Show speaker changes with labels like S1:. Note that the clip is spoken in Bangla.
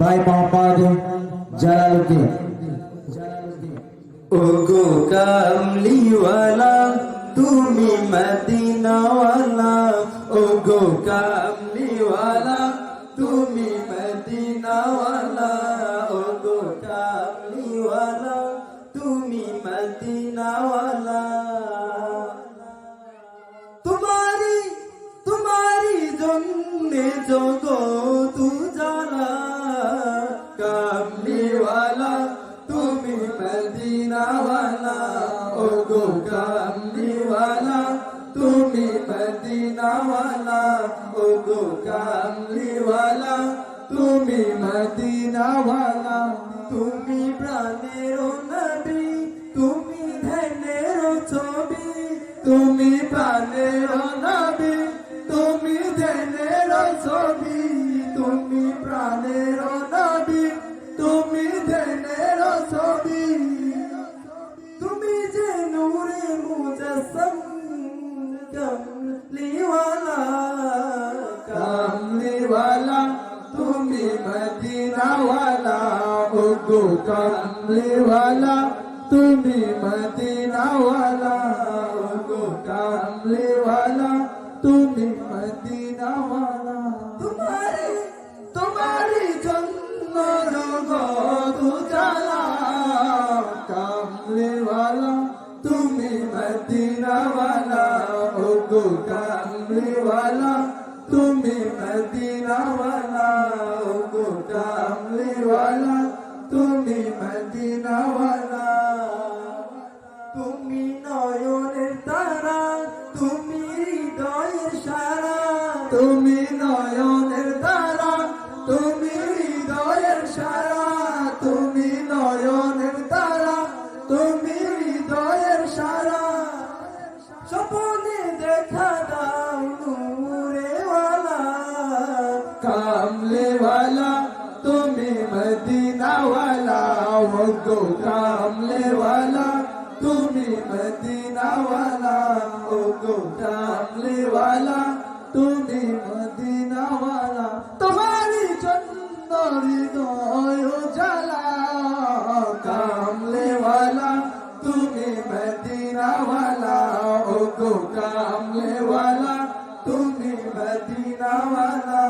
S1: ভাই মোহাম্মদ জালালউদ্দিন
S2: ওগো কামলিওয়ালা তুমি মদিনাওয়ালা ওগো কামলিওয়ালা তুমি মদিনাওয়ালা ওগো কামলিওয়ালা তুমি মদিনাওয়ালা তোমারি তোমারি জন্যে জগৎ কামলিওয়ালা তুমি মদিনাওয়ালা, ও গো কামলিওয়ালা তুমি মদিনাওয়ালা, তুমি প্রাণের নবী, তুমি ধ্যানের ছবি, তুমি প্রাণের নবী, তুমি ধ্যানের ছবি, তুমি প্রাণের তুমি মদিনাওয়ালা ও গো কমলিওয়ালা তুমি মদিনাওয়ালা ও গো কমলিওয়ালা তুমি মদিনাওয়ালা তোমারে, তোমারি জন্য জগৎ উজালা কামলিওয়ালা তুমি মদিনাওয়ালা ও গো কামলিওয়ালা তুমি মদিনাওয়ালা ও গো কামলিওয়ালা তুমি মদিনাওয়ালা তুমি নয়নের তারা, তুমি হৃদয়ের সারা। তুমি নয়নের कामले वाला, तुम्हें मदीना वाला, वो तो कामले वाला, तुम्हें मदीना वाला, वो तो कामले वाला, तुम्हें मदीना वाला। तुम्हारी चंदोरी दो जला कामले वाला, तुम्हें मदीना वाला, वो तो कामले वाला। তুমি মদিনাওয়ালা